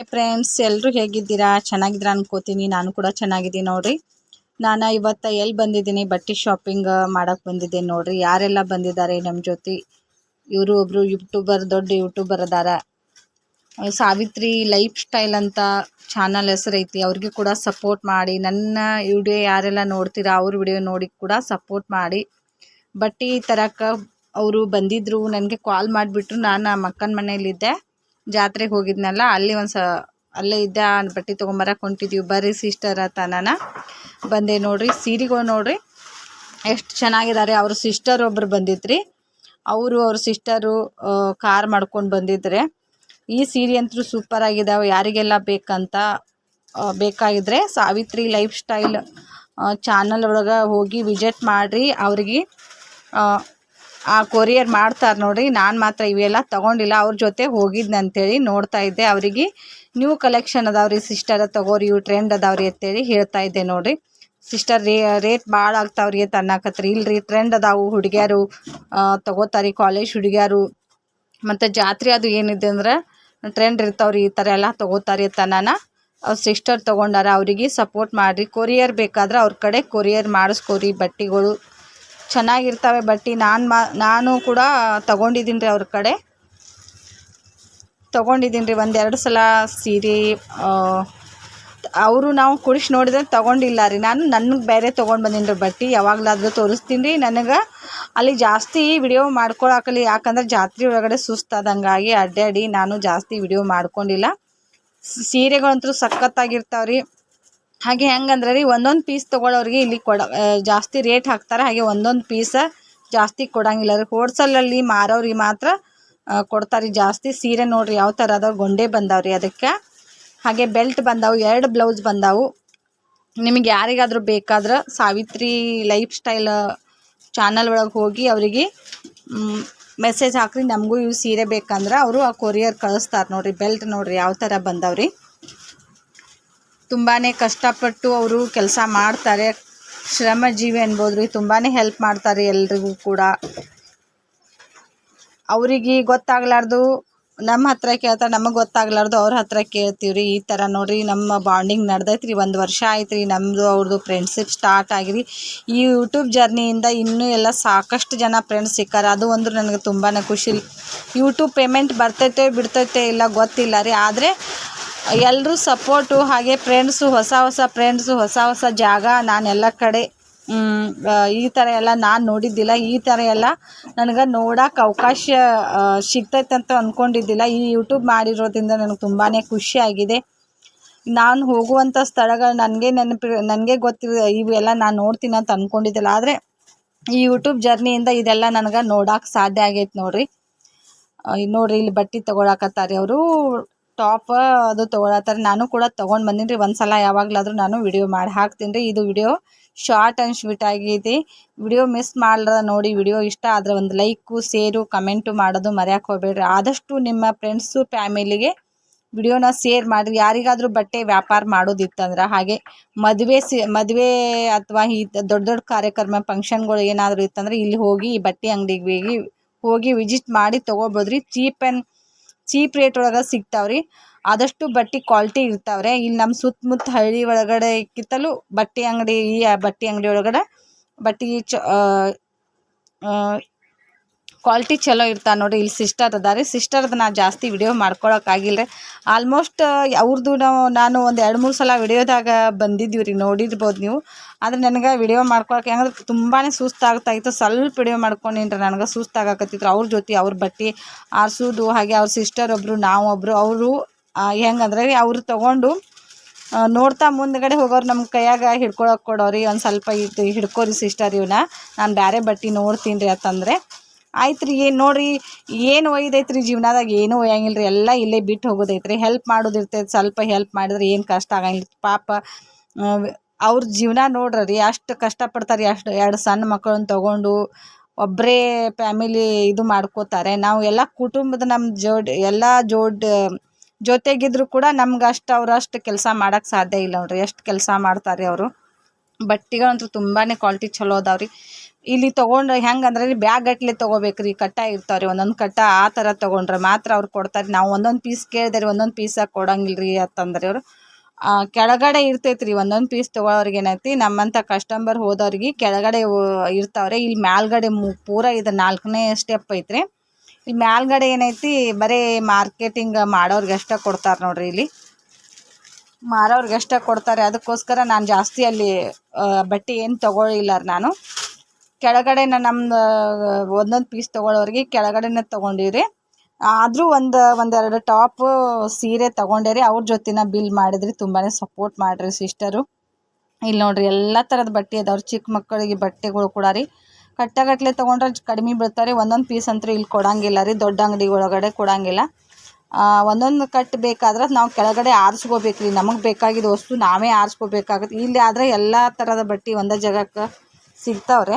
Friends ಎಲ್ಲರೂ ಹೇಗಿದ್ದೀರಾ? ಚೆನ್ನಾಗಿದ್ದೀರಾ ಅನ್ಕೋತೀನಿ. ನಾನು ಕೂಡ ಚೆನ್ನಾಗಿದ್ದೀನಿ ನೋಡ್ರಿ. ನಾನು ಇವತ್ತು ಎಲ್ಲಿ ಬಂದಿದ್ದೀನಿ? ಬಟ್ಟೆ ಶಾಪಿಂಗ್ ಮಾಡಕ್ಕೆ ಬಂದಿದ್ದೀನಿ ನೋಡ್ರಿ. ಯಾರೆಲ್ಲ ಬಂದಿದ್ದಾರೆ ನಮ್ಮ ಜೊತೆ? ಇವರು ಒಬ್ಬರು ಯೂಟ್ಯೂಬರ್ ದೊಡ್ಡ ಯೂಟ್ಯೂಬರ್ ಅದಾರ. ಸಾವಿತ್ರಿ ಲೈಫ್ ಸ್ಟೈಲ್ ಅಂತ ಚಾನಲ್ ಹೆಸರು ಐತಿ ಅವ್ರಿಗೆ ಕೂಡ ಸಪೋರ್ಟ್ ಮಾಡಿ. ನನ್ನ ವಿಡಿಯೋ ಯಾರೆಲ್ಲ ನೋಡ್ತೀರಾ, ಅವ್ರ ವಿಡಿಯೋ ನೋಡಿ ಕೂಡ ಸಪೋರ್ಟ್ ಮಾಡಿ. ಬಟ್ಟೆ ತರಕ್ಕೆ ಅವರು ಬಂದಿದ್ದರು ನನಗೆ ಕಾಲ್ ಮಾಡಿಬಿಟ್ರು. ನಾನು ಮಕ್ಕನ ಮನೇಲಿದ್ದೆ. ಜಾತ್ರೆಗೆ ಹೋಗಿದ್ನಲ್ಲ, ಅಲ್ಲಿ ಒಂದು ಸ ಅಲ್ಲೇ ಇದ್ದ ಬಟ್ಟೆ ತೊಗೊಂಬರಕ್ಕೆ ಹೊಂಟಿದ್ದೀವಿ ಬರ್ರಿ ಸಿಸ್ಟರ್ ಅಂತ ನಾನು ಬಂದೆ ನೋಡ್ರಿ, ಸೀರೆಗಳು ನೋಡ್ರಿ, ಎಷ್ಟು ಚೆನ್ನಾಗಿದ್ದಾರೆ ಅವ್ರ ಸಿಸ್ಟರ್ ಒಬ್ರು ಬಂದಿದ್ರಿ. ಅವರು ಅವ್ರ ಸಿಸ್ಟರು ಕಾರ್ ಮಾಡ್ಕೊಂಡು ಬಂದಿದ್ರೆ, ಈ ಸೀರೆ ಅಂತೂ ಸೂಪರ್ ಆಗಿದ್ದಾವೆ ಯಾರಿಗೆಲ್ಲ ಬೇಕಂತ ಬೇಕಾಗಿದ್ರೆ ಸಾವಿತ್ರಿ ಲೈಫ್ ಸ್ಟೈಲ್ ಚಾನಲ್ ಒಳಗೆ ಹೋಗಿ ವಿಸಿಟ್ ಮಾಡಿರಿ. ಅವ್ರಿಗೆ ಕೊರಿಯರ್ ಮಾಡ್ತಾರೆ ನೋಡಿರಿ, ನಾನು ಮಾತ್ರ ಇವೆಲ್ಲ ತೊಗೊಂಡಿಲ್ಲ, ಅವ್ರ ಜೊತೆ ಹೋಗಿದ್ದೆ ಅಂತೇಳಿ ನೋಡ್ತಾ ಇದ್ದೆ. ಅವರಿಗೆ ನ್ಯೂ ಕಲೆಕ್ಷನ್ ಅದಾವ್ರಿ ಸಿಸ್ಟರ್ ತಗೋರಿ, ಇವು ಟ್ರೆಂಡ್ ಅದಾವ್ರಿ ಅಂತೇಳಿ ಹೇಳ್ತಾ ಇದ್ದೆ ನೋಡಿರಿ. ಸಿಸ್ಟರ್ ರೇ ರೇಟ್ ಭಾಳ ಆಗ್ತಾವ್ರಿ ಅಂತ ಅನ್ನಕತ್ರಿ. ಇಲ್ರಿ ಟ್ರೆಂಡ್ ಅದಾವು, ಹುಡುಗಿಯರು ತಗೋತಾರಿ ಕಾಲೇಜ್ ಹುಡುಗಿಯರು. ಮತ್ತು ಜಾತ್ರೆ ಅದು ಏನಿದೆ ಅಂದ್ರೆ ಟ್ರೆಂಡ್ ಇರ್ತಾವ್ರಿ, ಈ ಥರ ಎಲ್ಲ ತೊಗೋತಾರೆ ಅಂತ ನಾನು ಅವ್ರ ಸಿಸ್ಟರ್ ತೊಗೊಂಡಾರ, ಅವರಿಗೆ ಸಪೋರ್ಟ್ ಮಾಡಿರಿ. ಕೊರಿಯರ್ ಬೇಕಾದ್ರೆ ಅವ್ರ ಕಡೆ ಕೊರಿಯರ್ ಮಾಡಿಸ್ಕೊರಿ ಬಟ್ಟೆಗಳು. ಚೆನ್ನಾಗಿರ್ತವೆ ಬಟ್ಟೆ ನಾನು ಮಾ, ನಾನು ಕೂಡ ತೊಗೊಂಡಿದ್ದೀನಿ ರೀ ಅವ್ರ ಕಡೆ. ತೊಗೊಂಡಿದ್ದೀನಿ ರೀ, ಒಂದೆರಡು ಸಲ ಸೀರೆ ಅವರು ನಾವು ಕುಡಿಸಿ ನೋಡಿದ್ರೆ ತೊಗೊಂಡಿಲ್ಲ ರೀ. ನಾನು ನನಗೆ ಬೇರೆ ತೊಗೊಂಡು ಬಂದೀನಿ ರೀ ಬಟ್ಟೆ, ಯಾವಾಗಲಾದರೂ ತೋರಿಸ್ತೀನಿ ರೀ ನನಗೆ. ಅಲ್ಲಿ ಜಾಸ್ತಿ ವಿಡಿಯೋ ಮಾಡ್ಕೊಳಕಲಿ ಯಾಕಂದ್ರೆ ಜಾತ್ರೆ ಒಳಗಡೆ ಸುಸ್ತಾದಂಗಾಗಿ ಅಡ್ಡಾಡಿ ನಾನು ಜಾಸ್ತಿ ವಿಡಿಯೋ ಮಾಡ್ಕೊಂಡಿಲ್ಲ. ಸೀರೆಗಳಂತೂ ಸಖತ್ತಾಗಿರ್ತಾವೆ ರೀ ಹಾಗೆ ಹೆಂಗಂದ್ರೆ ರೀ, ಒಂದೊಂದು ಪೀಸ್ ತೊಗೊಳೋರಿಗೆ ಇಲ್ಲಿ ಕೊಡ ಜಾಸ್ತಿ ರೇಟ್ ಹಾಕ್ತಾರೆ, ಹಾಗೆ ಒಂದೊಂದು ಪೀಸ ಜಾಸ್ತಿ ಕೊಡಂಗಿಲ್ಲ ರೀ. ಹೋಲ್ಸೇಲಲ್ಲಿ ಮಾರೋರಿಗೆ ಮಾತ್ರ ಕೊಡ್ತಾರೆ ಜಾಸ್ತಿ. ಸೀರೆ ನೋಡ್ರಿ ಯಾವ ಥರ ಅದಾವ ಗೊಂಡೆ ಬಂದಾವ್ರಿ ಅದಕ್ಕೆ. ಹಾಗೆ ಬೆಲ್ಟ್ ಬಂದಾವು, ಎರಡು ಬ್ಲೌಸ್ ಬಂದಾವು. ನಿಮಗೆ ಯಾರಿಗಾದರೂ ಬೇಕಾದ್ರೆ ಸಾವಿತ್ರಿ ಲೈಫ್ ಸ್ಟೈಲ್ ಚಾನಲ್ ಒಳಗೆ ಹೋಗಿ ಅವರಿಗೆ ಮೆಸೇಜ್ ಹಾಕ್ರಿ. ನಮಗೂ ಇವು ಸೀರೆ ಬೇಕಂದ್ರೆ ಅವರು ಆ ಕೊರಿಯರ್ ಕಳಿಸ್ತಾರೆ ನೋಡ್ರಿ. ಬೆಲ್ಟ್ ನೋಡ್ರಿ, ಯಾವ ಥರ ಬಂದಾವ್ರಿ. ತುಂಬಾ ಕಷ್ಟಪಟ್ಟು ಅವರು ಕೆಲಸ ಮಾಡ್ತಾರೆ. ಶ್ರಮಜೀವಿ ಅನ್ಬೋದು ರೀ ತುಂಬಾ ಹೆಲ್ಪ್ ಮಾಡ್ತಾರೆ ಎಲ್ರಿಗೂ ಕೂಡ. ಅವರಿಗೆ ಗೊತ್ತಾಗ್ಲಾರ್ದು ನಮ್ಮ ಹತ್ರ ಕೇಳ್ತಾರೆ, ನಮಗೆ ಗೊತ್ತಾಗ್ಲಾರ್ದು ಅವ್ರ ಹತ್ರ ಕೇಳ್ತೀವಿ ರೀ ಈ ಥರ ನೋಡ್ರಿ, ನಮ್ಮ ಬಾಂಡಿಂಗ್ ನಡ್ದೈತೆ ರೀ ಒಂದು ವರ್ಷ ಆಯ್ತು ರೀ ನಮ್ಮದು ಅವ್ರದ್ದು ಫ್ರೆಂಡ್ಶಿಪ್ ಸ್ಟಾರ್ಟ್ ಆಗಿರಿ. ಈ ಯೂಟ್ಯೂಬ್ ಜರ್ನಿಯಿಂದ ಇನ್ನೂ ಎಲ್ಲ ಸಾಕಷ್ಟು ಜನ ಫ್ರೆಂಡ್ಸ್ ಸಿಕ್ಕಾರೆ. ಅದು ಒಂದು ನನಗೆ ತುಂಬಾ ಖುಷಿ ರೀ. ಯೂಟ್ಯೂಬ್ ಪೇಮೆಂಟ್ ಬರ್ತೈತೆ ಬಿಡ್ತೈತೆ ಇಲ್ಲ ಗೊತ್ತಿಲ್ಲ ರೀ. ಆದರೆ ಎಲ್ಲರೂ ಸಪೋರ್ಟು, ಹಾಗೆ ಫ್ರೆಂಡ್ಸು ಹೊಸ ಹೊಸ ಫ್ರೆಂಡ್ಸು ಹೊಸ ಹೊಸ ಜಾಗ, ನಾನು ಎಲ್ಲ ಕಡೆ. ಈ ಥರ ಎಲ್ಲ ನಾನು ನೋಡಿದ್ದಿಲ್ಲ. ಈ ಥರ ಎಲ್ಲ ನನಗೆ ನೋಡೋಕೆ ಅವಕಾಶ ಸಿಗ್ತೈತೆ ಅಂತ ಅಂದ್ಕೊಂಡಿದ್ದಿಲ್ಲ ಈ ಯೂಟ್ಯೂಬ್ ಮಾಡಿರೋದ್ರಿಂದ ನನಗೆ ತುಂಬಾ ಖುಷಿಯಾಗಿದೆ ನಾನು ಹೋಗುವಂಥ ಸ್ಥಳಗಳು ನನಗೆ ನೆನಪಿ, ನನಗೆ ಗೊತ್ತಿರೋ ಇವೆಲ್ಲ ನಾನು ನೋಡ್ತೀನಿ ಅಂತ ಅಂದ್ಕೊಂಡಿದ್ದಿಲ್ಲ ಆದರೆ ಈ ಯೂಟ್ಯೂಬ್ ಜರ್ನಿಯಿಂದ ಇದೆಲ್ಲ ನನಗೆ ನೋಡೋಕೆ ಸಾಧ್ಯ ಆಗೈತೆ ನೋಡಿರಿ. ನೋಡ್ರಿ, ಇಲ್ಲಿ ಬಟ್ಟೆ ತೊಗೊಳಕತ್ತಾರೆ ಅವರು. ಟಾಪ್ ಅದು ತೊಗೊಳತ್ತಾರೆ. ನಾನು ಕೂಡ ತಗೊಂಡು ಬಂದೀನಿ ರೀ ಒಂದು ಸಲ ಯಾವಾಗಲಾದ್ರೂ ನಾನು ವಿಡಿಯೋ ಮಾಡಿ ಹಾಕ್ತೀನಿ ರೀ ಇದು ವಿಡಿಯೋ ಶಾರ್ಟ್ ಆ್ಯಂಡ್ ಸ್ವೀಟ್ ಆಗಿದೆ. ವಿಡಿಯೋ ಮಿಸ್ ಮಾಡ್ರದ ನೋಡಿ. ವಿಡಿಯೋ ಇಷ್ಟ ಆದರೆ ಒಂದು ಲೈಕು ಸೇರು ಕಮೆಂಟು ಮಾಡೋದು ಮರೆಯೋಕೆ ಹೋಗ್ಬೇಡ್ರಿ. ಆದಷ್ಟು ನಿಮ್ಮ ಫ್ರೆಂಡ್ಸು ಫ್ಯಾಮಿಲಿಗೆ ವಿಡಿಯೋನ ಶೇರ್ ಮಾಡಿರಿ. ಯಾರಿಗಾದರೂ ಬಟ್ಟೆ ವ್ಯಾಪಾರ ಮಾಡೋದಿತ್ತಂದ್ರೆ ಹಾಗೆ ಮದುವೆ ಸಿ, ಮದುವೆ ಅಥವಾ ಈ ದೊಡ್ಡ ದೊಡ್ಡ ಕಾರ್ಯಕ್ರಮ ಫಂಕ್ಷನ್ಗಳು ಏನಾದರೂ ಇತ್ತಂದ್ರೆ ಇಲ್ಲಿ ಹೋಗಿ ಈ ಬಟ್ಟೆ ಅಂಗಡಿಗೆ ಹೋಗಿ ವಿಜಿಟ್ ಮಾಡಿ ತೊಗೋಬೋದ್ರಿ. ಚೀಪ್ ಆ್ಯಂಡ್ ಚೀಪ್ ರೇಟ್ ಒಳಗೆ ಸಿಗ್ತಾವ್ರಿ. ಆದಷ್ಟು ಬಟ್ಟೆ ಕ್ವಾಲಿಟಿ ಇರ್ತಾವ್ರೆ. ಇಲ್ಲಿ ನಮ್ಮ ಸುತ್ತಮುತ್ತ ಹಳ್ಳಿ ಒಳಗಡೆ ಕಿತ್ತಲೂ ಬಟ್ಟೆ ಅಂಗಡಿ, ಈ ಬಟ್ಟೆ ಅಂಗಡಿ ಒಳಗಡೆ ಬಟ್ಟೆ ಚ ಕ್ವಾಲಿಟಿ ಚಲೋ ಇರ್ತಾವೆ ನೋಡಿ ಇಲ್ಲಿ ಸಿಸ್ಟರ್ ಅದಾರೆ ಸಿಸ್ಟರ್ದು ನಾ ಜಾಸ್ತಿ ವಿಡಿಯೋ ಮಾಡ್ಕೊಳಕ್ಕಾಗಿಲ್ಲ ರೀ ಆಲ್ಮೋಸ್ಟ್ ಅವ್ರದ್ದು ನಾವು, ನಾನು ಒಂದು ಎರಡು ಮೂರು ಸಲ ವಿಡಿಯೋದಾಗ ಬಂದಿದ್ದೀವಿ ರೀ. ನೋಡಿರ್ಬೋದು ನೀವು. ಆದರೆ ನನಗೆ ವಿಡಿಯೋ ಮಾಡ್ಕೊಳಕ್ಕೆ ಹೆಂಗಂದ್ರೆ ತುಂಬಾ ಸುಸ್ತಾಗ್ತಾಯಿತ್ತು ಸ್ವಲ್ಪ ವಿಡಿಯೋ ಮಾಡ್ಕೊಂಡಿನ್ರಿ ನನಗೆ ಸುಸ್ತಾಗಕತ್ತಿದ್ರು ಅವ್ರ ಜೊತೆ, ಅವ್ರ ಬಟ್ಟೆ ಆರಿಸೋದು, ಹಾಗೆ ಅವ್ರ ಸಿಸ್ಟರ್ ಒಬ್ಬರು ನಾವು ಒಬ್ಬರು ಅವರು ಹೆಂಗಂದ್ರೆ ರೀ, ಅವ್ರು ತೊಗೊಂಡು ನೋಡ್ತಾ ಮುಂದ್ಗಡೆ ಹೋಗೋರು ನಮ್ಮ ಕೈಯಾಗ ಹಿಡ್ಕೊಳಕ್ಕೆ ಕೊಡೋರಿ ಒಂದು ಸ್ವಲ್ಪ ಇದು ಹಿಡ್ಕೋರಿ ಸಿಸ್ಟರ್ ಇವನ್ನ ನಾನು ಬೇರೆ ಬಟ್ಟೆ ನೋಡ್ತೀನಿ ರೀ ಅಂತಂದರೆ. ಆಯ್ತು ರೀ ಏನು ನೋಡ್ರಿ, ಏನು ಒಯ್ದೈತೆ ರೀ ಜೀವನದಾಗ? ಏನೂ ಒಯ್ಯಂಗಿಲ್ಲ ರೀ ಎಲ್ಲ ಇಲ್ಲೇ ಬಿಟ್ಟು ಹೋಗೋದೈತೆ ರೀ ಹೆಲ್ಪ್ ಮಾಡೋದಿರ್ತೈತೆ ಸ್ವಲ್ಪ ಹೆಲ್ಪ್ ಮಾಡಿದ್ರೆ ಏನು ಕಷ್ಟ ಆಗಂಗಿಲ್ಲ. ಪಾಪ ಅವ್ರ ಜೀವನ ನೋಡ್ರಿ, ಅಷ್ಟು ಕಷ್ಟಪಡ್ತಾರೆ ಅಷ್ಟು ಎರಡು ಸಣ್ಣ ಮಕ್ಕಳನ್ನ ತೊಗೊಂಡು ಒಬ್ಬರೇ ಫ್ಯಾಮಿಲಿ ಇದು ಮಾಡ್ಕೋತಾರೆ. ನಾವು ಎಲ್ಲ ಕುಟುಂಬದ ನಮ್ಮ ಜೋಡಿ, ಎಲ್ಲ ಜೋಡ್, ಜೊತೆಗಿದ್ರು ಕೂಡ ನಮ್ಗೆ ಅಷ್ಟು, ಅವ್ರು ಅಷ್ಟು ಕೆಲಸ ಮಾಡೋಕ್ಕೆ ಸಾಧ್ಯ ಇಲ್ಲ ನೋಡ್ರಿ. ಎಷ್ಟು ಕೆಲಸ ಮಾಡ್ತಾರೆ ಅವರು. ಬಟ್ಟೆಗಳಂತೂ ತುಂಬಾ ಕ್ವಾಲಿಟಿ ಚಲೋ ಅದಾವ್ರಿ. ಇಲ್ಲಿ ತೊಗೊಂಡ್ರೆ ಹೆಂಗೆ ಅಂದ್ರೆ ರೀ ಬ್ಯಾಗ್ ಗಟ್ಟಲೆ ತೊಗೋಬೇಕು ರೀ ಕಟ್ಟ ಇರ್ತಾವೆ ರೀ ಒಂದೊಂದು ಕಟ್ಟ ಆ ಥರ ತಗೊಂಡ್ರೆ ಮಾತ್ರ ಅವ್ರು ಕೊಡ್ತಾರೆ. ನಾವು ಒಂದೊಂದು ಪೀಸ್ ಕೇಳಿದೆ ರೀ ಒಂದೊಂದು ಪೀಸಾಗಿ ಕೊಡಂಗಿಲ್ಲ ರೀ ಅಂತಂದ್ರೆ ಅವರು. ಕೆಳಗಡೆ ಇರ್ತೈತೆ ರೀ ಒಂದೊಂದು ಪೀಸ್ ತೊಗೊಳೋರಿಗೆ ಏನೈತಿ ನಮ್ಮಂಥ ಕಸ್ಟಮರ್ ಹೋದವ್ರಿಗೆ ಕೆಳಗಡೆ ಇರ್ತಾವ್ರೆ, ಇಲ್ಲಿ ಮ್ಯಾಲ್ಗಡೆ ಮು, ಪೂರ ಇದು ನಾಲ್ಕನೇ ಸ್ಟೆಪ್ ಐತ್ರಿ. ಇಲ್ಲಿ ಮ್ಯಾಲ್ಗಡೆ ಏನೈತಿ, ಬರೀ ಮಾರ್ಕೆಟಿಂಗ್ ಮಾಡೋರ್ಗೆ ಅಷ್ಟೇ ಕೊಡ್ತಾರೆ ನೋಡ್ರಿ ಇಲ್ಲಿ. ಮಾರೋರ್ಗೆ ಅಷ್ಟೇ ಕೊಡ್ತಾರೆ, ಅದಕ್ಕೋಸ್ಕರ ನಾನು ಜಾಸ್ತಿ ಅಲ್ಲಿ ಬಟ್ಟೆ ಏನು ತೊಗೊಳಿಲ್ಲ ನಾನು. ಕೆಳಗಡೆ ನಮ್ದು, ಒಂದೊಂದು ಪೀಸ್ ತೊಗೊಳೋರಿಗೆ ಕೆಳಗಡೆನೇ ತೊಗೊಂಡಿವ್ರಿ. ಆದರೂ ಒಂದು, ಒಂದೆರಡು ಟಾಪ್ ಸೀರೆ ತೊಗೊಂಡೆ ರೀ ಅವ್ರ ಜೊತೆನ ಬಿಲ್ ಮಾಡಿದ್ರಿ. ತುಂಬಾ ಸಪೋರ್ಟ್ ಮಾಡಿರಿ ಸಿಸ್ಟರು ಇಲ್ಲಿ ನೋಡ್ರಿ ಎಲ್ಲ ಥರದ ಬಟ್ಟೆ ಅದಾವ್ರಿ. ಚಿಕ್ಕ ಮಕ್ಕಳಿಗೆ ಬಟ್ಟೆಗಳು ಕೂಡ ರೀ. ಕಟ್ಟಗಟ್ಲೆ ತೊಗೊಂಡ್ರೆ ಕಡಿಮೆ ಬೀಳ್ತಾರೆ ಒಂದೊಂದು ಪೀಸ್ ಅಂತೂ ಇಲ್ಲಿ ಕೊಡಂಗಿಲ್ಲ ರೀ. ದೊಡ್ಡ ಅಂಗಡಿ ಒಳಗಡೆ ಕೊಡಂಗಿಲ್ಲ. ಒಂದೊಂದು ಕಟ್ ಬೇಕಾದ್ರೆ ನಾವು ಕೆಳಗಡೆ ಆರಿಸ್ಕೋಬೇಕು ರೀ ನಮಗೆ ಬೇಕಾಗಿದ್ದ ವಸ್ತು ನಾವೇ ಆರಿಸ್ಕೋಬೇಕಾಗತ್ತೆ ಇಲ್ಲಿ ಆದರೆ ಎಲ್ಲ ಥರದ ಬಟ್ಟೆ ಒಂದೇ ಜಾಗಕ್ಕೆ ಸಿಗ್ತಾವ್ರೆ.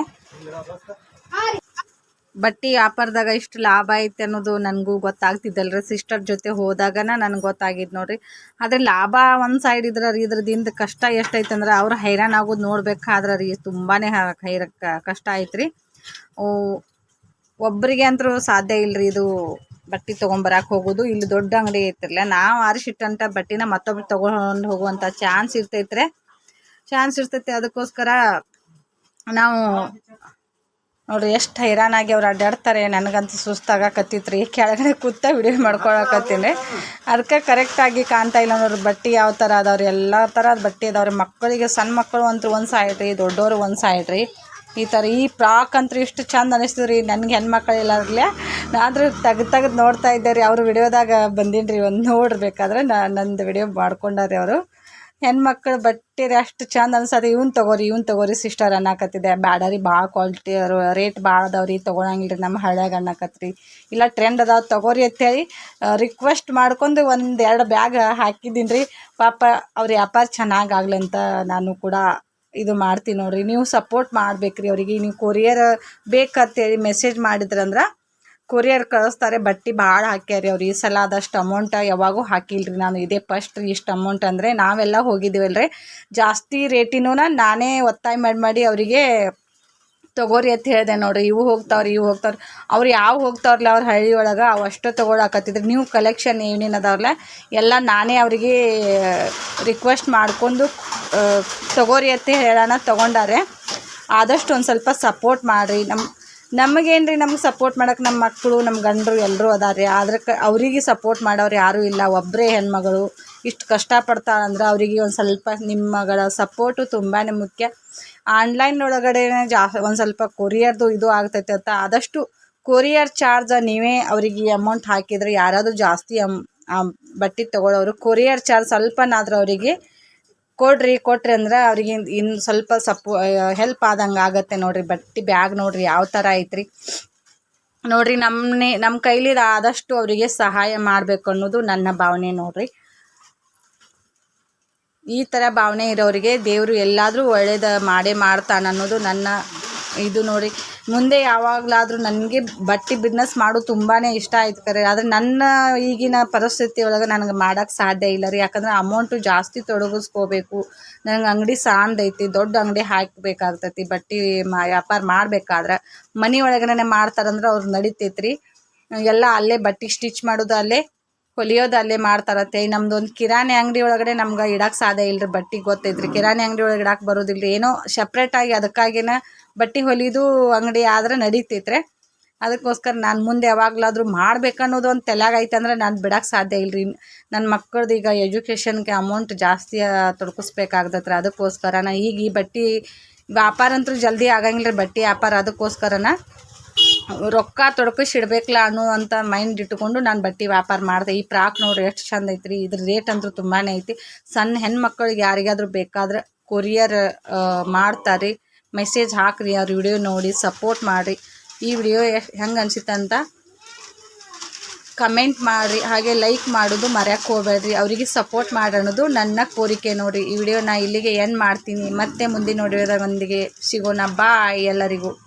ಬಟ್ಟೆ ವ್ಯಾಪಾರದಾಗ ಇಷ್ಟು ಲಾಭ ಐತೆ ಅನ್ನೋದು ನನಗೂ ಗೊತ್ತಾಗ್ತಿದ್ದಲ್ರಿ. ಸಿಸ್ಟರ್ ಜೊತೆ ಹೋದಾಗನ ನನಗೆ ಗೊತ್ತಾಗಿದ್ದು ನೋಡ್ರಿ. ಆದರೆ ಲಾಭ ಒಂದು ಸೈಡ್ ಇದ್ರೆ ರೀ, ಇದ್ರದಿಂದ ಕಷ್ಟ ಎಷ್ಟೈತೆ ಅಂದ್ರೆ ಅವ್ರು ಹೈರಾಣ ಆಗೋದು ನೋಡ್ಬೇಕಾದ್ರೆ ರೀ ತುಂಬಾ ಹೈರ ಕಷ್ಟ ಐತ್ರಿ. ಒಬ್ಬರಿಗೆ ಅಂತರೂ ಸಾಧ್ಯ ಇಲ್ಲ ರೀ ಇದು ಬಟ್ಟೆ ತೊಗೊಂಬರಕ್ಕೆ ಹೋಗೋದು. ಇಲ್ಲಿ ದೊಡ್ಡ ಅಂಗಡಿ ಐತಿರಲ್ಲ. ನಾವು ಆರಿಸಿಟ್ಟಂಥ ಬಟ್ಟೆನ ಮತ್ತೊಬ್ರು ತೊಗೊಂಡು ಹೋಗುವಂಥ ಚಾನ್ಸ್ ಇರ್ತೈತ್ರೆ. ಚಾನ್ಸ್ ಇರ್ತೈತೆ. ಅದಕ್ಕೋಸ್ಕರ ನಾವು ನೋಡ್ರಿ, ಎಷ್ಟು ಹೈರಾಣಾಗಿ ಅವ್ರು ಅಡ್ಡಾಡ್ತಾರೆ. ನನಗಂತೂ ಸುಸ್ತಾಗಕತ್ತಿತ್ತು ರೀ ಕೆಳಗಡೆ ಕೂತ ವಿಡಿಯೋ ಮಾಡ್ಕೊಳಕತ್ತೀನಿ. ಅದಕ್ಕೆ ಕರೆಕ್ಟಾಗಿ ಕಾಣ್ತಾ ಇಲ್ಲ ನೋಡ್ರಿ, ಬಟ್ಟೆ ಯಾವ ಥರ ಅದಾವ್ರಿ, ಎಲ್ಲ ಥರದ ಬಟ್ಟೆ ಅದಾವ್ರಿ. ಮಕ್ಕಳಿಗೆ ಸಣ್ಣ ಮಕ್ಕಳು ಅಂತೂ ಒಂದು ಸೈಡ್ ರೀ ದೊಡ್ಡವರು ಒಂದು ಸೈಡ್ ಈ ಥರ ಈ ಫ್ರಾಕ್ ಅಂತೂ ಇಷ್ಟು ಚಂದ ಅನಿಸ್ತದೆ ರೀ ನನಗೆ ಹೆಣ್ಮಕ್ಳು ಇಲ್ಲಾರ್ಲೆ ನಾದ್ರೆ ತೆಗ್ದು ತೆಗ್ದು ನೋಡ್ತಾ ಇದ್ದೆ ರೀ ಅವ್ರ ವಿಡಿಯೋದಾಗ ಬಂದೀನಿ ರೀ ಒಂದು ನೋಡ್ಬೇಕಾದ್ರೆ ನಾ, ನಂದು ವಿಡಿಯೋ ಮಾಡ್ಕೊಂಡಾರೆ ಅವರು. ಹೆಣ್ಮಕ್ಳು ಬಟ್ಟೆ ಅಷ್ಟು ಚಂದ ಅನ್ಸತ್ತೆ. ಇವ್ನ ತಗೋರಿ ಇವ್ನ ತಗೋರಿ ಸಿಸ್ಟರ್ ಅನ್ನಕತ್ತಿದೆ. ಬ್ಯಾಡ ರೀ ಭಾಳ ಕ್ವಾಲಿಟಿ ರೇಟ್ ಭಾಳ ಅದಾವ್ರಿ. ತೊಗೊಳಂಗಿಲ್ಲ ನಮ್ಮ ಹಳ್ಳ್ಯಾಗ ಅನ್ನಕತ್ರಿ. ಇಲ್ಲ ಟ್ರೆಂಡ್ ಅದಾವ ತೊಗೋರಿ ಅಂತೇಳಿ ರಿಕ್ವೆಸ್ಟ್ ಮಾಡ್ಕೊಂಡು ಒಂದು ಎರಡು ಬ್ಯಾಗ್ ಹಾಕಿದ್ದೀನಿ ರೀ ಪಾಪ ಅವ್ರ ವ್ಯಾಪಾರ ಚೆನ್ನಾಗಾಗ್ಲಿ ಅಂತ ನಾನು ಕೂಡ ಇದು ಮಾಡ್ತೀನಿ ನೋಡ್ರಿ. ನೀವು ಸಪೋರ್ಟ್ ಮಾಡ್ಬೇಕ್ರಿ ಅವರಿಗೆ. ನೀವು ಕೊರಿಯರ್ ಬೇಕಂತೇಳಿ ಮೆಸೇಜ್ ಮಾಡಿದ್ರಂದ್ರೆ ಕೊರಿಯರ್ ಕಳಿಸ್ತಾರೆ, ಬಟ್ಟೆ ಭಾಳ ಹಾಕ್ಯಾರಿ ಅವ್ರು. ಈ ಸಲ ಅದಷ್ಟು ಅಮೌಂಟ್ ಯಾವಾಗೂ ಹಾಕಿಲ್ಲ ರೀ ನಾನು. ಇದೇ ಫಸ್ಟ್ ಇಷ್ಟು ಅಮೌಂಟ್ ಅಂದರೆ. ನಾವೆಲ್ಲ ಹೋಗಿದ್ದೀವಲ್ಲ ರೀ ಜಾಸ್ತಿ ರೇಟಿನೂ ನಾನೇ ಒತ್ತಾಯ ಮಾಡಿ ಮಾಡಿ ಅವರಿಗೆ ತೊಗೋರಿ ಅಂತ ಹೇಳಿದೆ ನೋಡ್ರಿ. ಇವು ಹೋಗ್ತಾವ್ರಿ ಇವು ಹೋಗ್ತಾವ್ರಿ. ಅವ್ರು ಯಾವ ಹೋಗ್ತಾವ್ರಲ್ಲ ಅವ್ರ ಹಳ್ಳಿ ಒಳಗೆ, ಅವು ಅಷ್ಟು ತೊಗೊಳಕತ್ತಿದ್ರು. ನೀವು ಕಲೆಕ್ಷನ್ ಏನೇನು ಅದಾವಲ್ಲ ಎಲ್ಲ ನಾನೇ ಅವರಿಗೆ ರಿಕ್ವೆಸ್ಟ್ ಮಾಡ್ಕೊಂಡು ತೊಗೋರಿ ಅಂತ ಹೇಳೋಣ ತೊಗೊಂಡಾರೆ. ಆದಷ್ಟು ಒಂದು ಸ್ವಲ್ಪ ಸಪೋರ್ಟ್ ಮಾಡಿರಿ. ನಮ್ಮ ನಮಗೇನು ರೀ ನಮ್ಗೆ ಸಪೋರ್ಟ್ ಮಾಡೋಕೆ ನಮ್ಮ ಮಕ್ಕಳು ನಮ್ಮ ಗಂಡರು ಎಲ್ಲರೂ ಅದಾರೆ ಆದ್ರೆ ಕ ಅವರಿಗೆ ಸಪೋರ್ಟ್ ಮಾಡೋರು ಯಾರೂ ಇಲ್ಲ. ಒಬ್ಬರೇ ಹೆಣ್ಮಗಳು ಇಷ್ಟು ಕಷ್ಟಪಡ್ತಾಳಂದ್ರೆ ಅವರಿಗೆ ಒಂದು ಸ್ವಲ್ಪ ನಿಮ್ಮಗಳ ಸಪೋರ್ಟು ತುಂಬಾ ಮುಖ್ಯ. ಆನ್ಲೈನ್ ಒಳಗಡೆ ಜಾ ಒಂದು ಸ್ವಲ್ಪ ಕೊರಿಯರ್ದು ಇದು ಆಗ್ತೈತೆ ಅಂತ ಆದಷ್ಟು ಕೊರಿಯರ್ ಚಾರ್ಜ ನೀವೇ ಅವರಿಗೆ ಅಮೌಂಟ್ ಹಾಕಿದರೆ ಯಾರಾದರೂ ಜಾಸ್ತಿ ಅಮ್ ಬಟ್ಟೆ ತೊಗೊಳೋರು ಕೊರಿಯರ್ ಚಾರ್ಜ್ ಸ್ವಲ್ಪನಾದರೂ ಅವರಿಗೆ ಕೊಡ್ರಿ, ಕೊಟ್ರಿ ಅಂದ್ರೆ ಅವ್ರಿಗೆ ಇನ್ನು ಸ್ವಲ್ಪ ಸಪೋ ಹೆಲ್ಪ್ ಆದಂಗೆ ಆಗತ್ತೆ ನೋಡ್ರಿ. ಬಟ್ಟೆ ಬ್ಯಾಗ್ ನೋಡ್ರಿ ಯಾವ ಥರ ಐತ್ರಿ. ನೋಡ್ರಿ ನಮ್ಮನೆ ನಮ್ಮ ಕೈಲಿ ಆದಷ್ಟು ಅವರಿಗೆ ಸಹಾಯ ಮಾಡಬೇಕು ಅನ್ನೋದು ನನ್ನ ಭಾವನೆ ನೋಡ್ರಿ. ಈ ಥರ ಭಾವನೆ ಇರೋರಿಗೆ ದೇವರು ಎಲ್ಲಾದರೂ ಒಳ್ಳೇದು ಮಾಡೇ ಮಾಡ್ತಾನೆ ಅನ್ನೋದು ನನ್ನ ಇದು ನೋಡಿ ಮುಂದೆ ಯಾವಾಗಲಾದರೂ ನನಗೆ ಬಟ್ಟೆ ಬಿಸ್ನೆಸ್ ಮಾಡೋದು ತುಂಬಾ ಇಷ್ಟ ಆಯ್ತು ಕರೆ. ಆದರೆ ನನ್ನ ಈಗಿನ ಪರಿಸ್ಥಿತಿ ಒಳಗೆ ನನಗೆ ಮಾಡೋಕ್ಕೆ ಸಾಧ್ಯ ಇಲ್ಲ ರೀ. ಯಾಕಂದ್ರೆ ಅಮೌಂಟು ಜಾಸ್ತಿ ತೊಡಗಿಸ್ಕೋಬೇಕು. ನನಗೆ ಅಂಗಡಿ ಸಾಂದೈತಿ, ದೊಡ್ಡ ಅಂಗಡಿ ಹಾಕಬೇಕಾಗ್ತೈತಿ, ಬಟ್ಟೆ ಮಾ ವ್ಯಾಪಾರ ಮಾಡಬೇಕಾದ್ರೆ. ಮನೆ ಒಳಗನೆ ಮಾಡ್ತಾರಂದ್ರೆ ಅವ್ರು ನಡಿತೈತೆ ರೀ ಎಲ್ಲ ಅಲ್ಲೇ ಬಟ್ಟೆ ಸ್ಟಿಚ್ ಮಾಡೋದು ಅಲ್ಲೇ ಹೊಲಿಯೋದು ಅಲ್ಲೇ ಮಾಡ್ತಾರತ್ತೆ. ನಮ್ದು ಒಂದು ಕಿರಾಣಿ ಅಂಗಡಿ ಒಳಗಡೆ ನಮ್ಗೆ ಇಡಕ್ಕೆ ಸಾಧ್ಯ ಇಲ್ಲ ರೀ ಬಟ್ಟೆ ಗೊತ್ತೈತ್ರಿ. ಕಿರಾಣಿ ಅಂಗಡಿ ಒಳಗೆ ಇಡಕ್ಕೆ ಬರೋದಿಲ್ಲ ಏನೋ ಏನೋ ಸಪ್ರೇಟಾಗಿ ಅದಕ್ಕಾಗಿನ ಬಟ್ಟೆ ಹೊಲಿಯೋದು ಅಂಗಡಿ ಆದ್ರೆ ನಡೀತೈತ್ರೆ. ಅದಕ್ಕೋಸ್ಕರ ನಾನು ಮುಂದೆ ಯಾವಾಗಲಾದರೂ ಮಾಡ್ಬೇಕನ್ನೋದು ಒಂದು ತಲೆಯಾಗ ಐತೆ ನಾನು ಬಿಡಕ್ಕೆ ಸಾಧ್ಯ ಇಲ್ರಿ. ನನ್ನ ಮಕ್ಕಳದ್ದು ಈಗ ಎಜುಕೇಷನ್ಗೆ ಅಮೌಂಟ್ ಜಾಸ್ತಿ ತೊಡಗಿಸ್ಬೇಕಾಗ್ತೈತ್ರಿ ಅದಕ್ಕೋಸ್ಕರ ನಾ ಈಗ ಈ ಬಟ್ಟೆ ವ್ಯಾಪಾರ ಅಂತೂ ಜಲ್ದಿ ಆಗಂಗಿಲ್ಲ ರೀ ಬಟ್ಟೆ ವ್ಯಾಪಾರ ಅದಕ್ಕೋಸ್ಕರನ ರೊಕ್ಕ ತೊಡಕಿಸಿ ಇಡಬೇಕಲ್ಲ ಅನ್ನುವಂಥ ಮೈಂಡ್ ಇಟ್ಟುಕೊಂಡು ನಾನು ಬಟ್ಟೆ ವ್ಯಾಪಾರ ಮಾಡಿದೆ. ಈ ಪ್ರಾಕ್ ನೋಡ್ರಿ ಎಷ್ಟು ಚಂದ ಐತ್ರಿ. ಇದ್ರ ರೇಟ್ ಅಂತೂ ತುಂಬಾ ಐತಿ. ಸಣ್ಣ ಹೆಣ್ಮಕ್ಳಿಗೆ ಯಾರಿಗಾದ್ರೂ ಬೇಕಾದ್ರೆ ಕೊರಿಯರ್ ಮಾಡ್ತಾರೆ. ಮೆಸೇಜ್ ಹಾಕ್ರಿ, ಅವ್ರ ವಿಡಿಯೋ ನೋಡಿ ಸಪೋರ್ಟ್ ಮಾಡಿರಿ. ಈ ವಿಡಿಯೋ ಹೆಂಗೆ ಅನಿಸುತ್ತೆ ಅಂತ ಕಮೆಂಟ್ ಮಾಡಿರಿ. ಹಾಗೆ ಲೈಕ್ ಮಾಡೋದು ಮರ್ಯಕ್ಕೆ ಹೋಗ್ಬೇಡ್ರಿ. ಅವರಿಗೆ ಸಪೋರ್ಟ್ ಮಾಡೋದು ನನ್ನ ಕೋರಿಕೆ ನೋಡಿರಿ. ಈ ವಿಡಿಯೋ ನಾ ಇಲ್ಲಿಗೆ ಏನು ಮಾಡ್ತೀನಿ. ಮತ್ತೆ ಮುಂದಿನ ವಿಡಿಯೋದೊಂದಿಗೆ ಸಿಗೋಣ. ಬಾಯ್ ಎಲ್ಲರಿಗೂ.